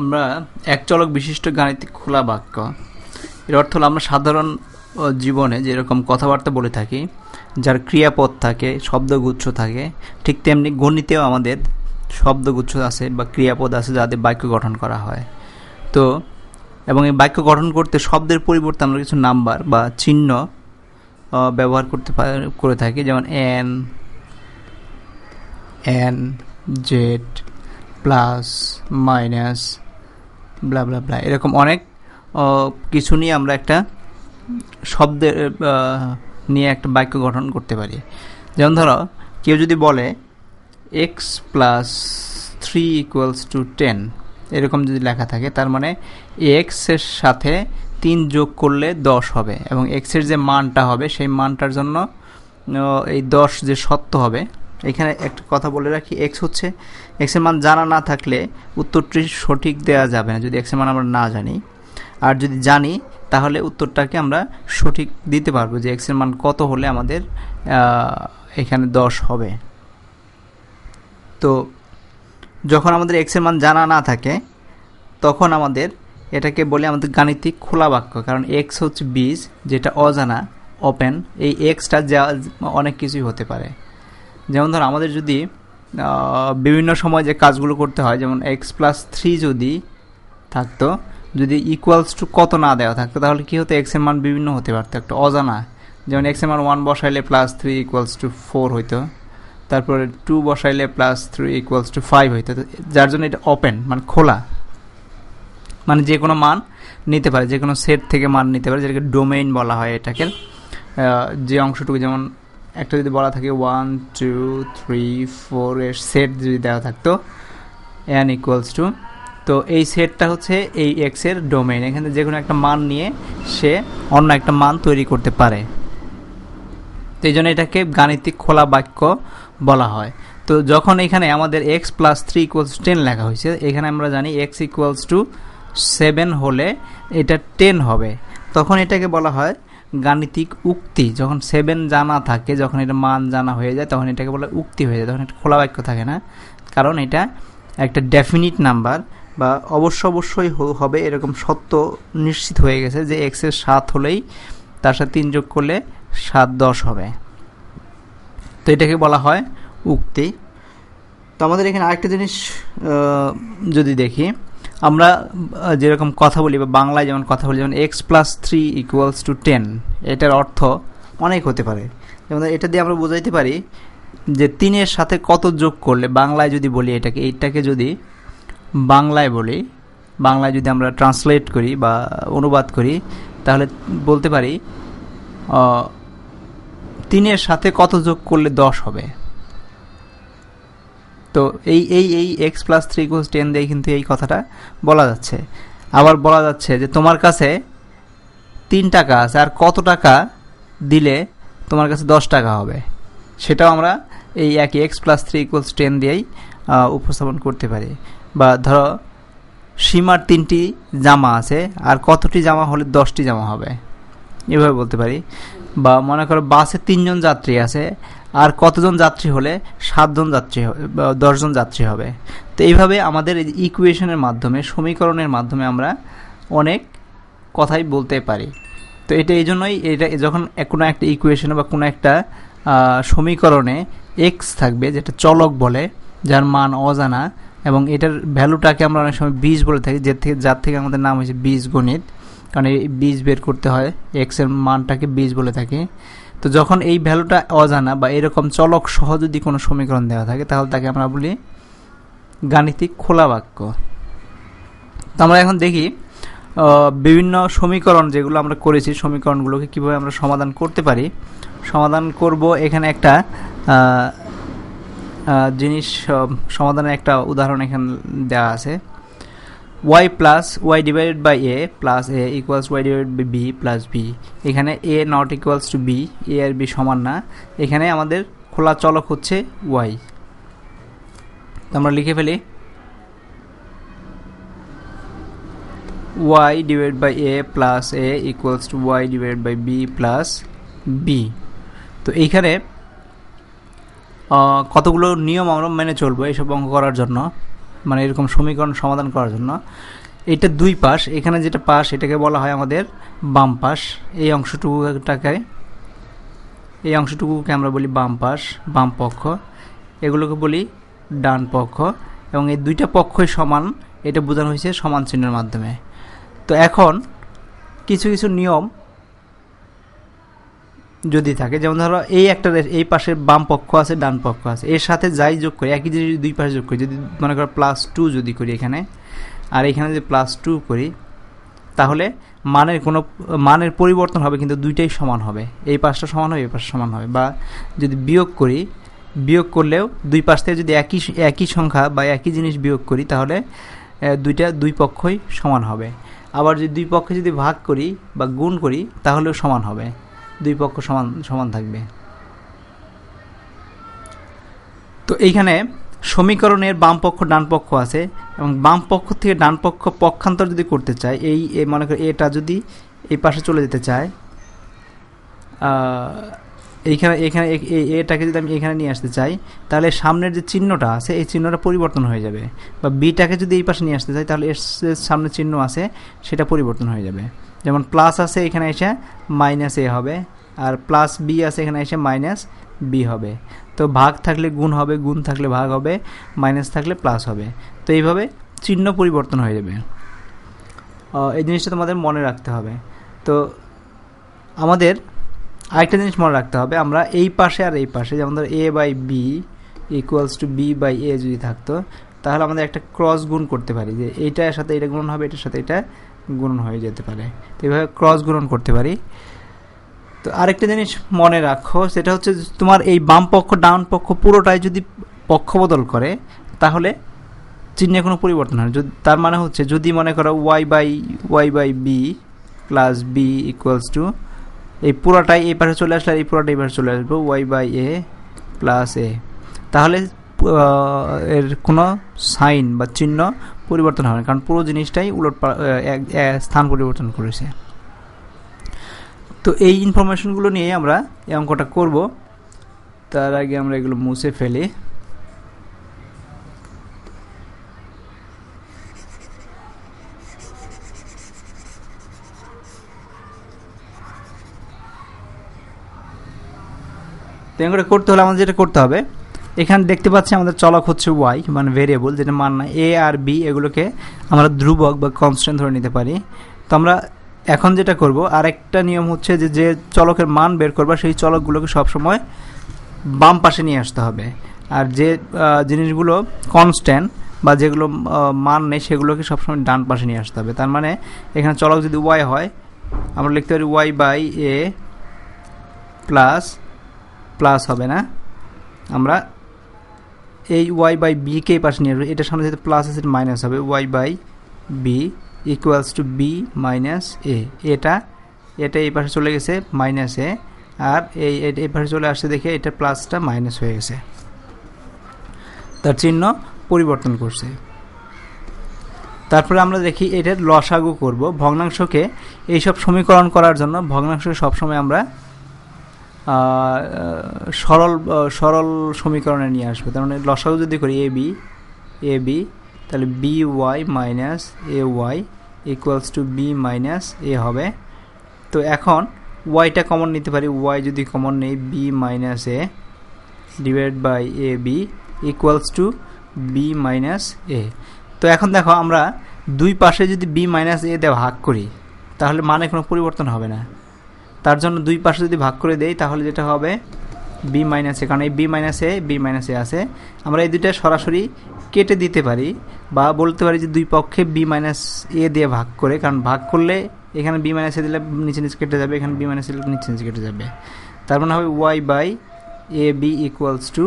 আমরা এক চলক বিশিষ্ট গাণিতিক খোলা বাক্য। এর অর্থ হলো আমরা সাধারণ জীবনে যেরকম কথাবার্তা বলে থাকি, যার ক্রিয়াপদ থাকে, শব্দগুচ্ছ থাকে, ঠিক তেমনি গণিতেও আমাদের শব্দগুচ্ছ আছে বা ক্রিয়াপদ আছে যাদের বাক্য গঠন করা হয়। তো, এবং এই বাক্য গঠন করতে শব্দের পরিবর্তে আমরা কিছু নাম্বার বা চিহ্ন ব্যবহার করতে করে থাকি, যেমন N N, Z, plus, minus blah blah blah এরকম অনেক কিছু নিয়ে আমরা একটা শব্দের নিয়ে একটা বাক্য গঠন করতে পারি। যেমন ধরো, কেউ যদি বলে x plus three equals to ten এরকম যদি লেখা থাকে, তার মানে এক্সের সাথে তিন যোগ করলে দশ হবে, এবং এক্সের যে মানটা হবে, সেই মানটার জন্য এই দশ যে সত্য হবে এখানে একটা কথা বলে রাখি এক্স হচ্ছে এক্সের মান জানা না থাকলে উত্তরটি সঠিক দেওয়া যাবে না, যদি এক্সের মান আমরা না জানি। আর যদি জানি, তাহলে উত্তরটাকে আমরা সঠিক দিতে পারব যে এক্সের মান কত হলে আমাদের এখানে দশ হবে। তো যখন আমাদের এক্সের মান জানা না থাকে, তখন আমাদের এটাকে বলে আমাদের গাণিতিক খোলা বাক্য, কারণ এক্স হচ্ছে বীজ, যেটা অজানা ওপেন এই এক্সটা যা, অনেক কিছুই হতে পারে। যেমন ধর আমাদের যদি বিভিন্ন সময় যে কাজগুলো করতে হয়, যেমন এক্স প্লাস থ্রি যদি থাকতো, যদি ইকুয়ালস টু কত না দেওয়া থাকতো, তাহলে কী হতো? এক্সের মান বিভিন্ন হতে পারতো, একটা অজানা। যেমন এক্সের মান one বসাইলে plus three equals to four হইতো, তারপরে two বসাইলে plus three equals to five হইতো যার জন্য এটা ওপেন মানে খোলা। মানে যে কোনো মান নিতে পারে, যে কোনো সেট থেকে মান নিতে পারে, যেটাকে ডোমেইন বলা হয় এটাকে। যে অংশটুকু যেমন একটা যদি বলা থাকে ওয়ান টু থ্রি ফোর এর সেট যদি দেওয়া থাকতো এন ইকুয়ালস টু তো এই সেটটা হচ্ছে এই এক্সের ডোমেইন এখানে যে কোনো একটা মান নিয়ে সে অন্য একটা মান তৈরি করতে পারে। তো এই জন্য এটাকে গাণিতিক খোলা বাক্য বলা হয়। তো যখন এখানে আমাদের x plus three equals ten লেখা হয়েছে, এখানে আমরা জানি এক্স ইকুয়ালস টু সেভেন হলে এটা টেন হবে। তখন এটাকে বলা হয় গাণিতিক উক্তি, যখন সেভেন জানা থাকে, যখন এটা মান জানা হয়ে যায়, তখন এটাকে বলা উক্তি হয়ে যায়, তখন এটা খোলা বাক্য থাকে না। কারণ এটা একটা ডেফিনিট নাম্বার বা অবশ্য অবশ্যই হবে এরকম সত্য নিশ্চিত হয়ে গেছে যে এক্সের সাত হলেই তার সাথে তিন যোগ করলে সাত দশ হবে। তো এটাকে বলা হয় উক্তি। তো আমাদের এখানে আরেকটা জিনিস যদি দেখি আমরা যেরকম কথা বলি, বা বাংলায় যেমন কথা বলি, যেমন x plus three equals to ten এটার অর্থ অনেক হতে পারে। যেমন এটা দিয়ে আমরা বোঝাইতে পারি যে তিনের সাথে কত যোগ করলে, বাংলায় যদি বলি এটাকে, এইটাকে যদি বাংলায় বলি, বাংলায় যদি আমরা ট্রান্সলেট করি বা অনুবাদ করি, তাহলে বলতে পারি তিনের সাথে কত যোগ করলে দশ হবে? তো এই এই এই x plus three equals ten দিয়ে কিন্তু এই কথাটা বলা যাচ্ছে। আবার বলা যাচ্ছে যে তোমার কাছে তিন টাকা আছে, আর কত টাকা দিলে তোমার কাছে দশ টাকা হবে? সেটাও আমরা এই একই x plus three equals ten দিয়েই উপস্থাপন করতে পারি। বা ধরো, সীমার তিনটি জামা আছে, আর কতটি জামা হলে দশটি জামা হবে? এভাবে বলতে পারি। বা মনে করো বাসে তিনজন যাত্রী আছে, আর কতজন যাত্রী হলে সাতজন যাত্রী দশজন যাত্রী হবে। তো এইভাবে আমাদের ইকুয়েশনের মাধ্যমে, সমীকরণের মাধ্যমে আমরা অনেক কথাই বলতে পারি। তো এটা এই জন্যই এটা যখন কোনো একটা ইকুয়েশনে বা কোনো একটা সমীকরণে এক্স থাকবে, যেটা চলক বলে, যার মান অজানা, এবং এটার ভ্যালুটাকে আমরা অনেক সময় বীজ বলে থাকি, যে থেকে যার থেকে আমাদের নাম হয়েছে বীজ গণিত কারণ এই বীজ বের করতে হয় এক্সের মানটাকে বীজ বলে থাকি। তো যখন এই ভ্যালুটা অজানা বা এরকম চলক সহ যদি কোনো সমীকরণ দেওয়া থাকে, তাহলে তাকে আমরা বলি গাণিতিক খোলা বাক্য। তো আমরা এখন দেখি বিভিন্ন সমীকরণ যেগুলো আমরা করেছি, সমীকরণগুলোকে কীভাবে আমরা সমাধান করতে পারি। সমাধান করব এখানে একটা জিনিস, সমাধানের একটা উদাহরণ এখানে দেওয়া আছে। Y plus y divided by a plus a equals y divided by b plus b এখানে a not equals to b a R B সমান না। এখানে আমাদের খোলা চলক হচ্ছে ওয়াই আমরা লিখে ফেলি। y divided by a plus a equals to y divided by b plus b তো এইখানে কতগুলো নিয়ম আমরা মেনে চলবো এইসব অঙ্ক করার জন্য? মানে এরকম সমীকরণ সমাধান করার জন্য। এটা দুই পাশ, এখানে যেটা পাশ, এটাকে বলা হয় আমাদের বাম পাশ। এই অংশটুকুটাকে, এই অংশটুকুকে আমরা বলি বাম পাশ, বাম পক্ষ। এগুলোকে বলি ডান পক্ষ। এবং এই দুইটা পক্ষই সমান, এটা বোঝানো হয়েছে সমান চিহ্নের মাধ্যমে। তো এখন কিছু কিছু নিয়ম যদি থাকে, যেমন ধরো এই একটা এই পাশে বাম পক্ষ আছে, ডান পক্ষ আছে। এর সাথে যাই যোগ করি, একই জিনিস দুই পাশে যোগ করি, যদি মনে করো প্লাস টু যদি করি এখানে, আর এখানে যদি প্লাস টু করি, তাহলে মানের কোনো, মানের পরিবর্তন হবে কিন্তু দুইটাই সমান হবে। এই পাশটা সমান হবে, এই পাশটা সমান হবে। বা যদি বিয়োগ করি, বিয়োগ করলেও দুই পাশ থেকে যদি একই একই সংখ্যা বা একই জিনিস বিয়োগ করি, তাহলে দুইটা দুই পক্ষই সমান হবে। আবার যদি দুই পক্ষে যদি ভাগ করি বা গুণ করি, তাহলেও সমান হবে। দুই পক্ষ সমান সমান থাকবে। তো এইখানে সমীকরণের বাম পক্ষ, ডান পক্ষ আছে এবং বাম পক্ষ থেকে ডান পক্ষ পক্ষান্তর যদি করতে চায়, এই মনে করি এটা যদি এই পাশে চলে যেতে চায় এইখানে এখানে এটাকে যদি আমি এখানে নিয়ে আসতে চাই, তাহলে সামনের যে চিহ্নটা আছে, এই চিহ্নটা পরিবর্তন হয়ে যাবে। বা বিটাকে যদি এই পাশে নিয়ে আসতে চাই, তাহলে এর সামনে চিহ্ন আছে, সেটা পরিবর্তন হয়ে যাবে। যেমন প্লাস আছে এখানে এসে মাইনাস এ হবে, আর প্লাস বি আছে এখানে এসে মাইনাস বি হবে। তো ভাগ থাকলে গুণ হবে, গুণ থাকলে ভাগ হবে মাইনাস থাকলে প্লাস হবে। তো এইভাবে চিহ্ন পরিবর্তন হয়ে যাবে। এই জিনিসটা তোমাদের মনে রাখতে হবে। তো আমাদের আরেকটা জিনিস মনে রাখতে হবে, আমরা এই পাশে আর এই পাশে, যেমন ধর a by b equals to b by a যদি থাকতো, তাহলে আমাদের একটা ক্রস গুণ করতে পারি, যে এইটার সাথে এটা গুণন হবে, এটার সাথে এটা গুণন হয়ে যেতে পারে। তো এইভাবে ক্রস গুণন করতে পারি। তো আরেকটা জিনিস মনে রাখো, সেটা হচ্ছে তোমার এই বাম পক্ষ ডাউন পক্ষ পুরোটাই যদি পক্ষ বদল করে, তাহলে চিহ্নে কোনো পরিবর্তন হয় যদি, তার মানে হচ্ছে যদি মনে করো y by y by b plus b equals to এই পুরোটাই এই পাশে চলে আসলে এই পুরোটাই এই পাশে চলে আসবে y by a plus a তাহলে এর কোনো সাইন বা চিহ্ন পরিবর্তন হবে না, কারণ পুরো জিনিসটাই উলট স্থান পরিবর্তন করেছে। তো এই ইনফরমেশনগুলো নিয়ে আমরা এই অঙ্কটা করব। তার আগে আমরা এগুলো মুছে ফেলি। তো এগুলো করতে হলে আমাদের যেটা করতে হবে, এখানে দেখতে পাচ্ছি আমাদের চলক হচ্ছে ওয়াই মানে ভেরিয়েবল যেটা মান না এ আর বি এগুলোকে আমরা ধ্রুবক বা কনস্ট্যান্ট ধরে নিতে পারি। তো আমরা এখন যেটা করব, আরেকটা নিয়ম হচ্ছে যে যে চলকের মান বের করবা, সেই চলকগুলোকে সবসময় বাম পাশে নিয়ে আসতে হবে। আর যে জিনিসগুলো কনস্ট্যান্ট বা যেগুলো মান নেই, সেগুলোকে সবসময় ডান পাশে নিয়ে আসতে হবে। তার মানে এখানে চলক যদি ওয়াই হয়, আমরা লিখতে পারি y by a plus plus হবে না। আমরা এই ওয়াই বাই বিকে পাশে নিয়ে আসব। এটার সামনে যেহেতু প্লাস আছে মাইনাস হবে। Y by b equals to b minus a এটা এটা এই পাশে চলে গেছে মাইনাস এ আর এই এই পাশে চলে আসছে দেখে এটা প্লাসটা মাইনাস হয়ে গেছে। তার চিহ্ন পরিবর্তন করছে। তারপরে আমরা দেখি এটার লসাগু করব। ভগ্নাংশকে এইসব সমীকরণ করার জন্য ভগ্নাংশকে সবসময় আমরা সরল সরল সমীকরণে নিয়ে আসবে। তার মানে লসাগু যদি করি এ বি এ বি তাহলে b y minus a y equals to b minus a হবে। তো এখন ওয়াইটা কমন নিতে পারি। ওয়াই যদি কমন নেই b minus a divide by a b equals to b minus a তো এখন দেখো, আমরা দুই পাশে যদি বি মাইনাস এ দিয়ে ভাগ করি, তাহলে মানে কোনো পরিবর্তন হবে না। তার জন্য দুই পাশে যদি ভাগ করে দেই, তাহলে যেটা হবে? বি মাইনাস কারণ এই বি মাইনাস বি মাইনাস আছে। আমরা এই দুইটা সরাসরি কেটে দিতে পারি বা বলতে পারি যে দুই পক্ষে বি মাইনাস এ দিয়ে ভাগ করে, কারণ ভাগ করলে এখানে বি মাইনাস দিলে নিচে নিচে কেটে যাবে, এখানে বি মাইনাস দিলে নিচে নিচে কেটে যাবে। তার মানে হবে y by a b equals to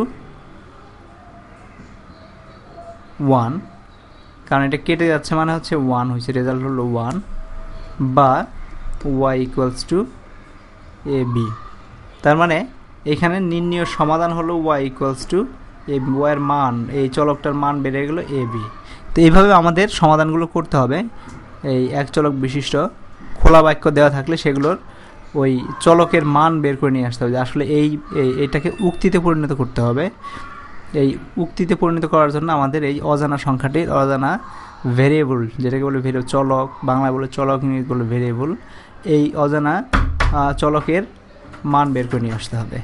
one কারণ এটা কেটে যাচ্ছে মানে হচ্ছে ওয়ান হয়েছে রেজাল্ট হলো ওয়ান বা y equals to a, b. তার মানে এখানে নির্ণয় সমাধান হলো ওয়াই ইকুয়ালস টু এ ওয়াইয়ের মান, এই চলকটার মান বেড়ে গেলো এ বি তো এইভাবে আমাদের সমাধানগুলো করতে হবে। এই এক চলক বিশিষ্ট খোলা বাক্য দেওয়া থাকলে সেগুলোর ওই চলকের মান বের করে নিয়ে আসতে হবে। আসলে এই এইটাকে উক্তিতে পরিণত করতে হবে। এই উক্তিতে পরিণত করার জন্য আমাদের এই অজানা সংখ্যাটির অজানা ভেরিয়েবল যেটাকে বলে ভেরিয়েবল চলক, বাংলায় বলে চলক ইংরেজি বলে ভেরিয়েবল এই অজানা চলকের মান বের করে নিয়ে আসতে হবে।